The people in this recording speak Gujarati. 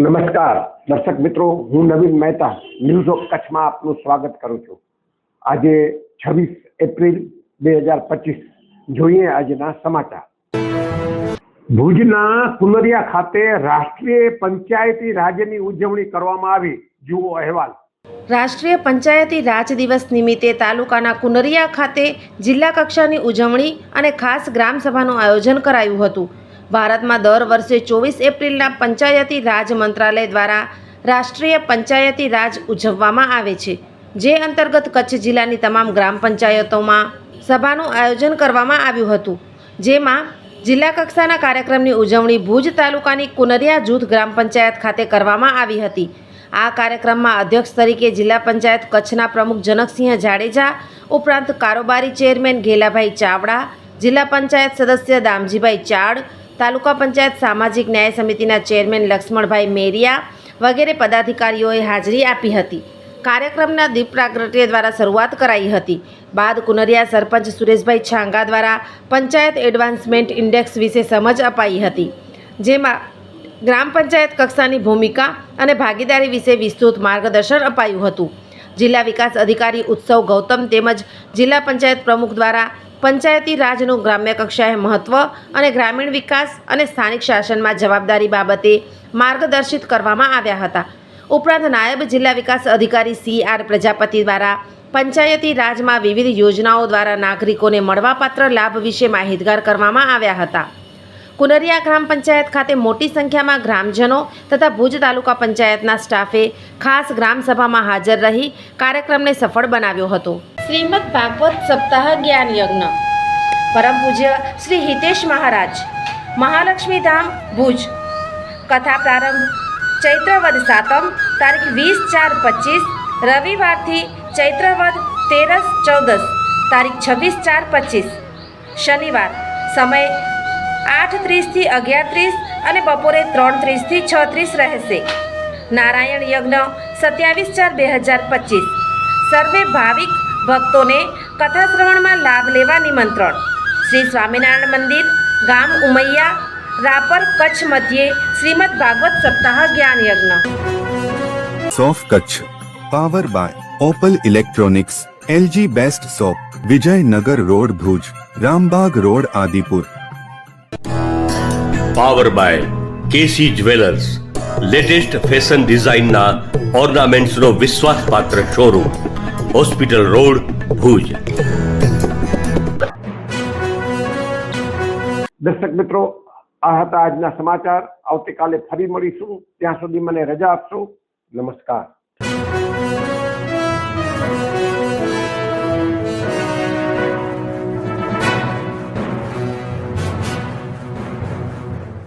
નમસ્કાર. દર્શક મિત્રો, હું નવીન મહેતા, ન્યૂઝ ઓફ કચ્છમાં આપનું સ્વાગત કરું છું. આજે છવ્વીસ એપ્રિલ બે હજાર પચીસ. જોઈએ આજના સમાચાર. ભુજના કુનરિયા ખાતે રાષ્ટ્રીય પંચાયતી રાજ્યની ઉજવણી કરવામાં આવી. જુઓ અહેવાલ. રાષ્ટ્રીય પંચાયતી રાજ દિવસ નિમિત્તે તાલુકાના કુનરિયા ખાતે જિલ્લા કક્ષાની ઉજવણી અને ખાસ ગ્રામસભાનું આયોજન કરાયું હતું. ભારતમાં દર વર્ષે ચોવીસ એપ્રિલના પંચાયતી રાજ મંત્રાલય દ્વારા રાષ્ટ્રીય પંચાયતી રાજ ઉજવવામાં આવે છે, જે અંતર્ગત કચ્છ જિલ્લાની તમામ ગ્રામ પંચાયતોમાં સભાનું આયોજન કરવામાં આવ્યું હતું. જેમાં જિલ્લા કક્ષાના કાર્યક્રમની ઉજવણી ભુજ તાલુકાની કુનરિયા જૂથ ગ્રામ પંચાયત ખાતે કરવામાં આવી હતી. આ કાર્યક્રમમાં અધ્યક્ષ તરીકે જિલ્લા પંચાયત કચ્છના પ્રમુખ જનકસિંહ જાડેજા, ઉપરાંત કારોબારી ચેરમેન ઘેલાભાઈ ચાવડા, જિલ્લા પંચાયત સદસ્ય દામજીભાઈ ચાડ તાલુકા પંચાયત સામાજિક ન્યાય સમિતિના ચેરમેન લક્ષ્મણભાઈ મેરિયા વગેરે પદાધિકારીઓએ હાજરી આપી હતી. કાર્યક્રમના દીપ પ્રાગટ્ય દ્વારા શરૂઆત કરાઈ હતી. બાદ કુનરિયા સરપંચ સુરેશભાઈ છાંગા દ્વારા પંચાયત એડવાન્સમેન્ટ ઇન્ડેક્સ વિશે સમજ અપાઈ હતી. જેમાં ગ્રામ પંચાયત કક્ષાની ભૂમિકા અને ભાગીદારી વિશે વિસ્તૃત માર્ગદર્શન અપાયું હતું. જિલ્લા વિકાસ અધિકારી ઉત્સવ ગૌતમ તેમજ જિલ્લા પંચાયત પ્રમુખ દ્વારા પંચાયતી રાજનું ગ્રામ્ય કક્ષાએ મહત્ત્વ અને ગ્રામીણ વિકાસ અને સ્થાનિક શાસનમાં જવાબદારી બાબતે માર્ગદર્શિત કરવામાં આવ્યા હતા. ઉપરાંત નાયબ જિલ્લા વિકાસ અધિકારી સી આર પ્રજાપતિ દ્વારા પંચાયતી રાજમાં વિવિધ યોજનાઓ દ્વારા નાગરિકોને મળવાપાત્ર લાભ વિશે માહિતગાર કરવામાં આવ્યા હતા. કુનરિયા ગ્રામ પંચાયત ખાતે મોટી સંખ્યામાં ગ્રામજનો તથા ભુજ તાલુકા પંચાયતના સ્ટાફે ખાસ ગ્રામસભામાં હાજર રહી કાર્યક્રમને સફળ બનાવ્યો હતો. શ્રીમદ ભાગવત સપ્તાહ જ્ઞાન યજ્ઞ પરમ પૂજ્ય શ્રી હિતેશ મહારાજ. મહાલક્ષ્મી ધામ ભુજ. કથા પ્રારંભ, ચૈત્રવદ સાતમ, તારીખ વીસ ચાર પચીસ, રવિવારથી ચૈત્રવદ તેરસ ચૌદસ, તારીખ છવ્વીસ ચાર પચીસ. શનિવાર, સમય આઠ ત્રીસથી અગિયાર ત્રીસ અને બપોરે ત્રણ ત્રીસથી છ ત્રીસ રહેશે. નારાયણ યજ્ઞ સત્યાવીસ ચાર બે હજાર પચીસ. સર્વે ભાવિક ભક્તોને કથા શ્રવણમાં લાભ લેવા નિમંત્રણ. શ્રી સ્વામિનારાયણ મંદિર ગામ ઉમૈયા રાપર કચ્છ મધ્યે શ્રીમદ ભાગવત સપ્તાહ જ્ઞાન યજ્ઞ સોફ Kutch power by Opal electronics LG best shop Vijaynagar road Bhuj Rambag road Adipur. Power by KC jewellers latest fashion ડિઝાઇનના ઓર્નામેન્ટ્સનો વિશ્વાસપાત્ર શોરૂમ. Hospital road Bhuj. દર્શક મિત્રો, આ હતા આજના સમાચાર. આવતીકાલે ફરી મળીશું. ત્યાં સુધી મને રજા આપશો. નમસ્કાર.